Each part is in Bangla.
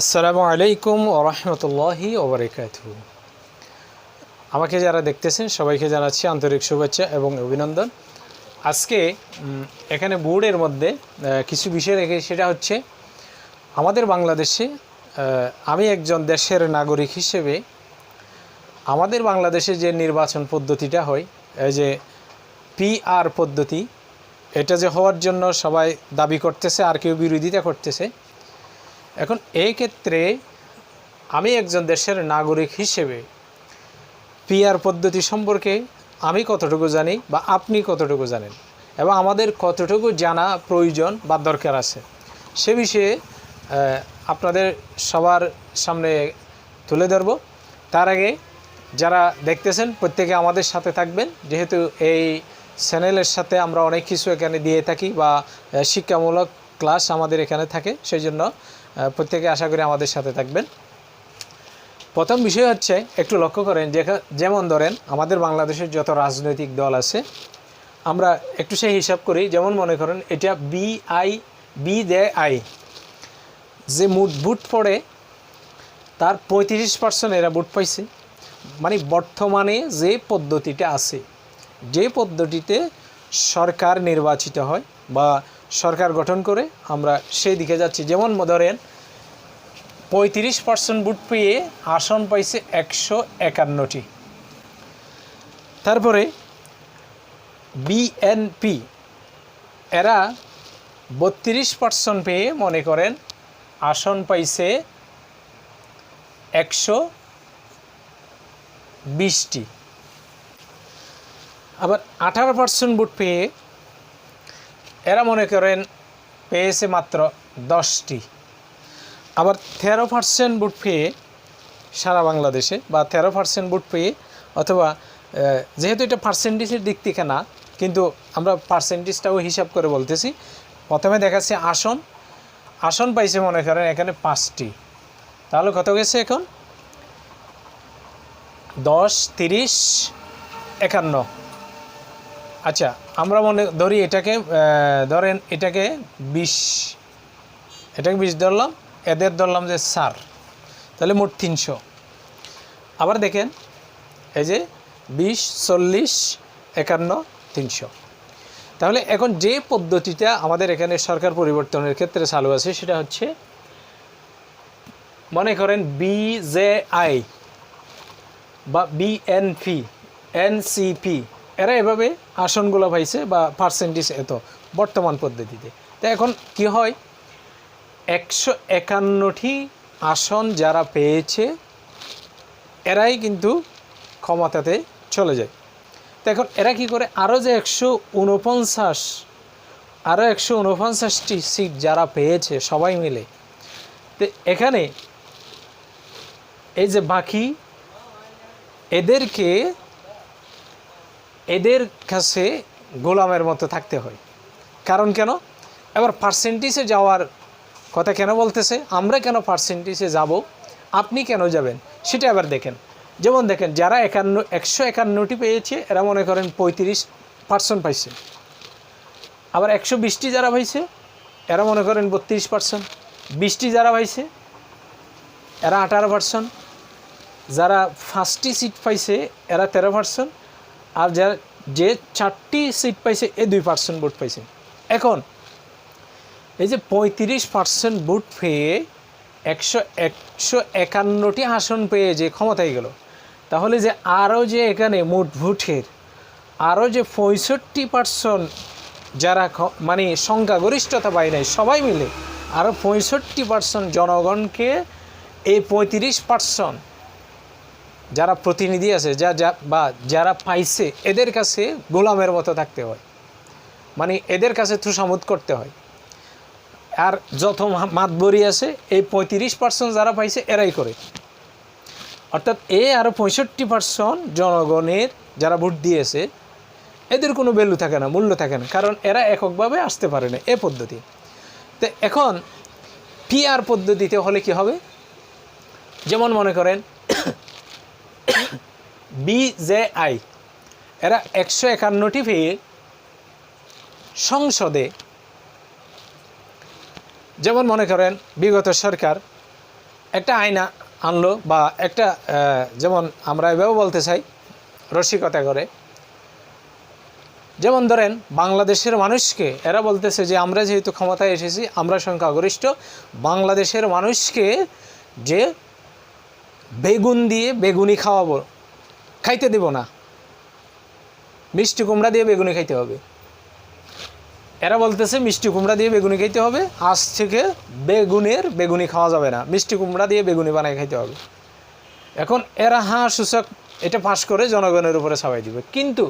আসসালামু আলাইকুম ওরহমতুল্লাহি ওবরাকাত আমাকে যারা দেখতেছেন, সবাইকে জানাচ্ছি আন্তরিক শুভেচ্ছা এবং অভিনন্দন। আজকে এখানে বোর্ডের মধ্যে কিছু বিষয় রেখে সেটা হচ্ছে, আমাদের বাংলাদেশে আমি একজন দেশের নাগরিক হিসেবে, আমাদের বাংলাদেশে যে নির্বাচন পদ্ধতিটা হয়, এই যে পিআর পদ্ধতি, এটা যে হওয়ার জন্য সবাই দাবি করতেছে, আর কেউ বিরোধিতা করতেছে এখন এই ক্ষেত্রে আমি একজন দেশের নাগরিক হিসেবে পিআর পদ্ধতি সম্পর্কে আমি কতটুকু জানি বা আপনি কতটুকু জানেন এবং আমাদের কতটুকু জানা প্রয়োজন বা দরকার আছে সে বিষয়ে আপনাদের সবার সামনে তুলে ধরব। তার আগে যারা দেখতেছেন, প্রত্যেকে আমাদের সাথে থাকবেন। যেহেতু এই চ্যানেলের সাথে আমরা অনেক কিছু এখানে দিয়ে থাকি বা শিক্ষামূলক ক্লাস আমাদের এখানে থাকে, সেই জন্য প্রত্যেকে আশা করি আমাদের সাথে থাকবেন। প্রথম বিষয় হচ্ছে, একটু লক্ষ্য করেন যেমন ধরেন, আমাদের বাংলাদেশের যত রাজনৈতিক দল আছে, আমরা একটু সেই হিসাব করি, যেমন মনে করেন, এটা বি আই বি দে আই যে মুট বুট পড়ে, তার পঁয়ত্রিশ পার্সেন্ট এরা বুট পাইছে। মানে বর্তমানে যে পদ্ধতিটা আছে, যে পদ্ধতিতে সরকার নির্বাচিত হয় বা সরকার গঠন করে, আমরা সেই দিকে যাচ্ছি। যেমন ধরেন পঁয়ত্রিশ পার্সেন্ট বুট পেয়ে আসন পাইছে একশো একান্নটি। তারপরে বিএনপি, এরা বত্রিশ পার্সেন্ট পেয়ে মনে করেন আসন পাইছে একশো বিশটি। আবার আঠারো পার্সেন্ট বুট পেয়ে এরা মনে করেন পেয়েছে মাত্র দশটি। আবার তেরো পার্সেন্ট বুট পেয়ে সারা বাংলাদেশে বা তেরো পার্সেন্ট বুট পেয়ে অথবা যেহেতু এটা পার্সেন্টেজের দিক থেকে না, কিন্তু আমরা পার্সেন্টেজটাও হিসাব করে বলতেছি। প্রথমে দেখাচ্ছি আসন। আসন পাইছে মনে করেন এখানে পাঁচটি। তাহলে কত গেছে এখন? দশ, তিরিশ, একান্ন। আচ্ছা আমরা মনে ধরি এটাকে ধরেন এটাকে বিশ। এটাকে বিশ ধরলাম। এদের ধরলাম যে সার তাহলে মোট তিনশো। আবার দেখেন, এই যে বিশ, চল্লিশ, একান্ন, তিনশো। তাহলে এখন যে পদ্ধতিটা আমাদের এখানে সরকার পরিবর্তনের ক্ষেত্রে চালু আছে, সেটা হচ্ছে মনে করেন বিজেআই বা বিএনপি এনসিপি এরা এভাবে আসনগুলো পাইছে বা পার্সেন্টেজ এত বর্তমান পদ্ধতিতে। তো এখন কি হয়? একশো একান্নটি আসন যারা পেয়েছে, এরাই কিন্তু ক্ষমতাতে চলে যায়। তো এখন এরা কি করে? আরও যে একশো উনপঞ্চাশ, আরও একশো উনপঞ্চাশটি সিট যারা পেয়েছে সবাই মিলে, তো এখানে এই যে বাকি, এদেরকে, এদের কাছে গোলামের মতো থাকতে হয়। কারণ কেন? এবার পার্সেন্টেজে যাওয়ার কথা কেন বলতেছে? আমরা কেন পার্সেন্টেজে যাব? আপনি কেন যাবেন? সেটা আবার দেখেন। যেমন দেখেন, যারা একান্ন, একশো একান্নটি পেয়েছে, এরা মনে করেন পঁয়ত্রিশ পার্সেন্ট পাইছে। আবার একশো বিশটি যারা পাইছে, এরা মনে করেন বত্রিশ পার্সেন্ট বিশটি যারা পাইছে, এরা আঠারো পার্সেন্ট যারা ফার্স্টটি সিট পাইছে, এরা তেরো পার্সেন্ট আর যারা যে চারটি সিট পাইছে, এ দুই পার্সেন্ট ভোট পাইছে। এখন এই যে পঁয়ত্রিশ পার্সেন্ট ভোট পেয়ে একশো একশো একান্নটি আসন পেয়ে যে ক্ষমতায় গেল, তাহলে যে আরও যে এখানে মোট ভোটের, আরও যে পঁয়ষট্টি পার্সেন্ট যারা মানে সংখ্যাগরিষ্ঠতা পায় নাই, সবাই মিলে আরও পঁয়ষট্টি পার্সেন্ট জনগণকে এই পঁয়ত্রিশ পার্সেন্ট যারা প্রতিনিধি আছে, যা যা, বা যারা পাইছে, এদের কাছে গোলামের মতো থাকতে হয়। মানে এদের কাছে তুষামুদ করতে হয়। আর যত মাতবরি আছে, এই পঁয়ত্রিশ পার্সেন্ট যারা পাইছে, এরাই করে। অর্থাৎ এ আরও পঁয়ষট্টি পার্সেন্ট জনগণের যারা ভোট দিয়েছে, এদের কোনো ভ্যালু থাকে না, মূল্য থাকে না, কারণ এরা এককভাবে আসতে পারে না এ পদ্ধতি। তো এখন পিআর পদ্ধতিতে হলে কি হবে? যেমন মনে করেন বিজেআই এরা একশো একান্নটি পেয়ে সংসদে যেমন মনে করেন, বিগত সরকার একটা আয়না আনলো বা একটা যেমন আমরা এভাবে বলতে চাই, রসিকতা করে। যেমন ধরেন, বাংলাদেশের মানুষকে, এরা বলতেছে যে আমরা যেহেতু ক্ষমতায় এসেছি, আমরা সংখ্যাগরিষ্ঠ, বাংলাদেশের মানুষকে যে বেগুন দিয়ে বেগুনি খাওয়াবো, খাইতে দেব না। মিষ্টি কুমড়া দিয়ে বেগুনি খাইতে হবে। এরা বলতেছে, মিষ্টি কুমড়া দিয়ে বেগুনি খাইতে হবে। আজ থেকে বেগুনের বেগুনি খাওয়া যাবে না। মিষ্টি কুমড়া দিয়ে বেগুনি বানাই খাইতে হবে। এখন এরা হাঁ সূচক, এটা পাশ করে জনগণের উপরে ছাপাই দিবে। কিন্তু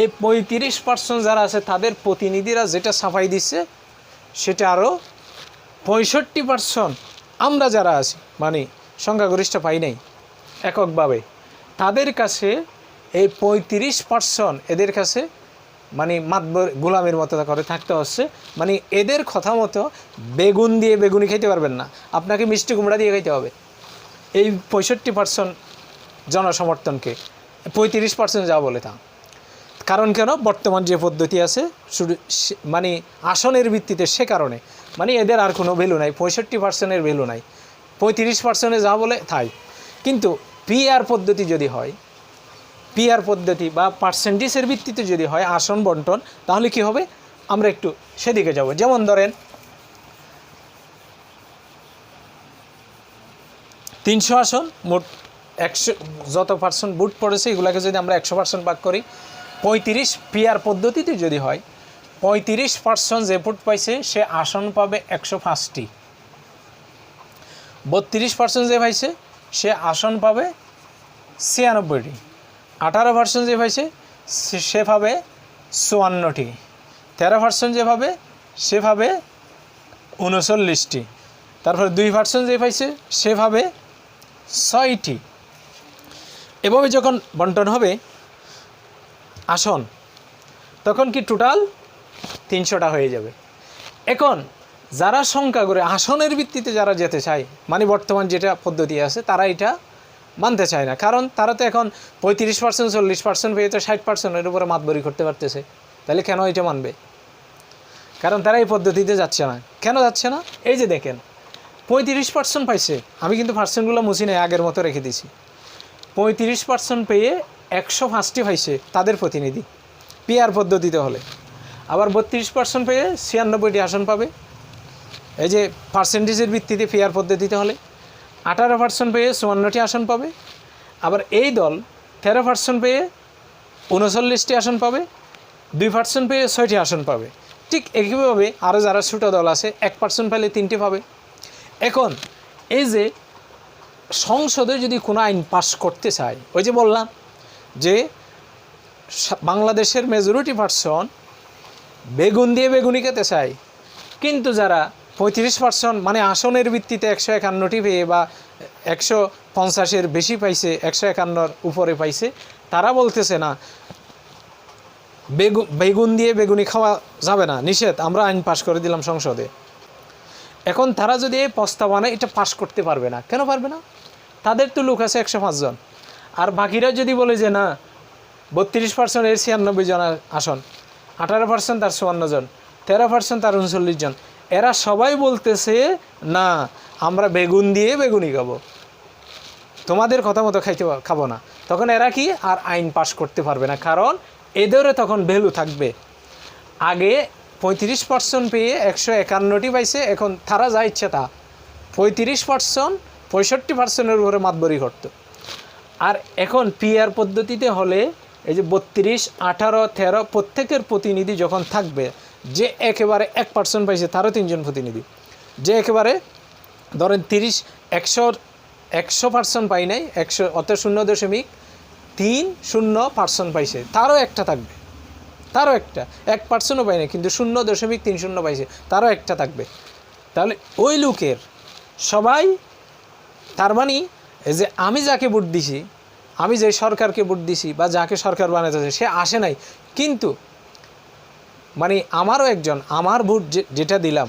এই পঁয়ত্রিশ পার্সেন্ট যারা আছে, তাদের প্রতিনিধিরা যেটা ছাপাই দিচ্ছে, সেটা আরও পঁয়ষট্টি পার্সেন্ট আমরা যারা আছি মানে সংখ্যাগরিষ্ঠ পাই নাই, এককভাবে, তাদের কাছে এই পঁয়ত্রিশ পার্সেন্ট এদের কাছে মানে মাতবর গোলামের মতো করে থাকতে হচ্ছে। মানে এদের কথা মতো বেগুন দিয়ে বেগুনি খেতে পারবেন না। আপনাকে মিষ্টি কুমড়া দিয়ে খেতে হবে। এই পঁয়ষট্টি পার্সেন্ট জনসমর্থনকে, পঁয়ত্রিশ পার্সেন্ট যা বলে তা। কারণ কেন? বর্তমান যে পদ্ধতি আছে, শুধু মানে আসনের ভিত্তিতে সে কারণে। মানে এদের আর কোনো ভ্যালু নাই, পঁয়ষট্টি পার্সেন্টের ভ্যালু নাই। পঁয়ত্রিশ পার্সেন্টে যা বলে, তাই। কিন্তু পিআর পদ্ধতি যদি হয় পিআর পদ্ধতি বা পার্সেন্টেজের ভিত্তিতে যদি হয় আসন বন্টন, তাহলে কি হবে? আমরা একটু সেদিকে যাব। যেমন ধরেন, তিনশো আসন, মোট একশো, যত পার্সেন্ট বুট পড়েছে, এগুলোকে যদি আমরা একশো পার্সেন্ট ভাগ করি, পঁয়ত্রিশ পিআর পদ্ধতিতে যদি হয়, পঁয়ত্রিশ পার্সেন্ট যে ভোট পাইছে, সে আসন পাবে একশো পাঁচটি। বত্রিশ পার্সেন্ট যে পাইছে, সে আসন পাবে ছিয়ানব্বইটি। আঠারো ভার্সন যে পাইছে, সে- চুয়ান্নটি। তেরো ভার্সন যে পাবে সে পাবে উনচল্লিশটি। তারপরে দুই ভার্সন যে পাইছে, সে পাবে ছয়টি। এভাবে যখন বন্টন হবে, আসন, তখন কি টোটাল তিনশোটা হয়ে যাবে। এখন যারা সংখ্যা করে আসনের ভিত্তিতে যারা যেতে চায় মানে বর্তমান যেটা পদ্ধতি আছে, তারা এটা মানতে চায় না। কারণ তারা তো এখন পঁয়ত্রিশ পার্সেন্ট চল্লিশ পার্সেন্ট পেয়ে তো ষাট পার্সেন্টের উপরে মাতবরি করতে পারতেছে। তাহলে কেন এটা মানবে? কারণ তারা এই পদ্ধতিতে যাচ্ছে না। কেন যাচ্ছে না? এই যে দেখেন, পঁয়ত্রিশ পার্সেন্ট পাইছে। আমি কিন্তু পার্সেন্টগুলো মুছি নেই, আগের মতো রেখে দিছি পঁয়ত্রিশ পার্সেন্ট পেয়ে একশো পাঁচটি পাইছে তাদের প্রতিনিধি, পিআর পদ্ধতিতে হলে। আবার বত্রিশ পার্সেন্ট পেয়ে ছিয়ানব্বইটি আসন পাবে। এই যে পার্সেন্টেজের ভিত্তিতে পিআর পদ্ধতিতে হলে। আঠারো পার্সেন্ট পেয়ে চুয়ান্নটি আসন পাবে। আবার এই দল তেরো পার্সেন্ট পেয়ে উনচল্লিশটি আসন পাবে, দুই পার্সেন্ট পেয়ে ছয়টি আসন পাবে। ঠিক একইভাবে আরও যারা ছোটো দল আছে, এক পার্সেন্ট পেলে তিনটি পাবে। এখন এই যে সংসদে যদি কোনো আইন পাশ করতে চায়, ওই যে বললাম যে বাংলাদেশের মেজরিটি পার্সন বেগুন দিয়ে বেগুনি খেতে চায়। কিন্তু যারা পঁয়ত্রিশ পার্সেন্ট মানে আসনের ভিত্তিতে একশো একান্নটি পেয়ে বা একশো পঞ্চাশের বেশি পাইছে, একশো একান্নর উপরে পাইছে। তারা বলতেছে না বেগুন বেগুন দিয়ে বেগুনি খাওয়া যাবে না, নিষেধ, আমরা আইন পাশ করে দিলাম সংসদে। এখন তারা যদি এই প্রস্তাবনা এটা পাশ করতে পারবে না। কেন পারবে না? তাদের তো লোক আছে একশো পাঁচজন। আর বাকিরা যদি বলে যে না, বত্রিশ পার্সেন্ট এর ছিয়ানব্বই জন আসন, আঠারো পার্সেন্ট তার চুয়ান্ন জন, তেরো পার্সেন্ট তার উনচল্লিশ জন এরা সবাই বলতেছে, না, আমরা বেগুন দিয়ে বেগুনি খাব। তোমাদের কথা মতো খাইতে খাব না। তখন এরা কি? আর আইন পাশ করতে পারবে না, কারণ এদেরও তখন ভ্যালু থাকবে। আগে পঁয়ত্রিশ পার্সেন্ট পেয়ে একশো একান্নটি পাইছে, এখন তারা যা ইচ্ছে তা। পঁয়ত্রিশ পার্সেন্ট পঁয়ষট্টি পার্সেন্টের উপরে মাতবরি করতো। আর এখন পিআর পদ্ধতিতে হলে এই যে বত্রিশ, আঠারো, তেরো প্রত্যেকের প্রতিনিধি যখন থাকবে যে একেবারে এক পার্সেন্ট পাইছে তারও তিনজন প্রতিনিধি। যে একেবারে ধরেন তিরিশ একশোর একশো পার্সেন্ট পাই নাই, একশো অত শূন্য দশমিক তিন শূন্য পার্সেন্ট পাইছে, তারও একটা থাকবে। তারও একটা, এক পার্সেন্টও পাই না কিন্তু শূন্য দশমিক তিন শূন্য পাইছে, তারও একটা থাকবে। তাহলে ওই লোকের সবাই, তার মানে যে আমি যাকে ভোট দিছি, আমি যে সরকারকে ভোট দিছি বা যাকে সরকার বানাতেছে সে আসে নাই। কিন্তু মানে আমারও একজন, আমার ভোট যেটা দিলাম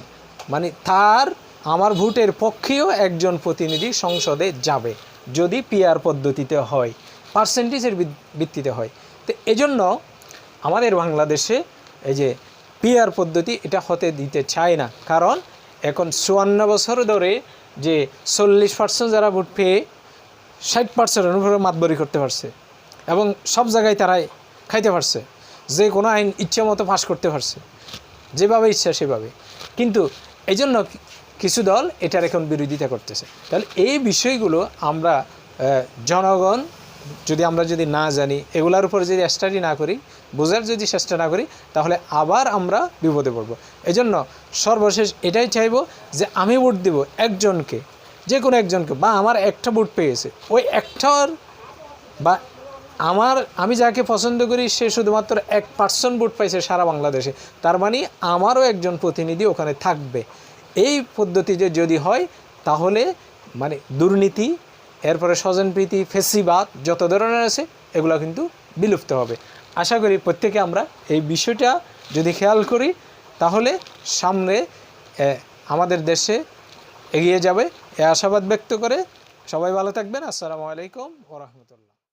মানে তার, আমার ভোটের পক্ষেও একজন প্রতিনিধি সংসদে যাবে, যদি পিআর পদ্ধতিতে হয় পার্সেন্টেজের ভিত- ভিত্তিতে হয়। তো এজন্য আমাদের বাংলাদেশে এই যে পিআর পদ্ধতি এটা হতে দিতে চায় না, কারণ এখন চুয়ান্ন বছর ধরে যে চল্লিশ পার্সেন্ট যারা ভোট পেয়ে ষাট পার্সেন্ট উপরে মাতবরি করতে পারছে, এবং সব জায়গায় তারাই খাইতে পারছে। যে কোনো আইন ইচ্ছা মতো পাশ করতে পারছে। যেভাবে ইচ্ছা সেভাবে। কিন্তু এই জন্য কিছু দল এটার এখন বিরোধিতা করতেছে। তাহলে এই বিষয়গুলো আমরা জনগণ, যদি আমরা যদি না জানি, এগুলার উপর যদি স্টাডি না করি, বোঝার যদি চেষ্টা না করি, তাহলে আবার আমরা বিপদে পড়ব। এই জন্য সর্বশেষ এটাই চাইব যে আমি ভোট দেব একজনকে, যে কোনো একজনকে, বা আমার একটা ভোট পেয়েছে, ওই একটার বা আমার, আমি যাকে পছন্দ করি, সে শুধুমাত্র এক পার্সেন্ট ভোট পাইছে সারা বাংলাদেশে। তার মানে আমারও একজন প্রতিনিধি ওখানে থাকবে। এই পদ্ধতিতে যদি হয়, তাহলে মানে দুর্নীতি, এরপরে স্বজনপ্রীতি ফেসিবাদ, যত ধরনের আছে, এগুলো কিন্তু বিলুপ্ত হবে। আশা করি প্রত্যেকে আমরা এই বিষয়টা যদি খেয়াল করি, তাহলে সামনে আমাদের দেশে এগিয়ে যাবে। এ আশাবাদ ব্যক্ত করে সবাই ভালো থাকবেন। আসসালামু আলাইকুম ওরহমতুল্লাহ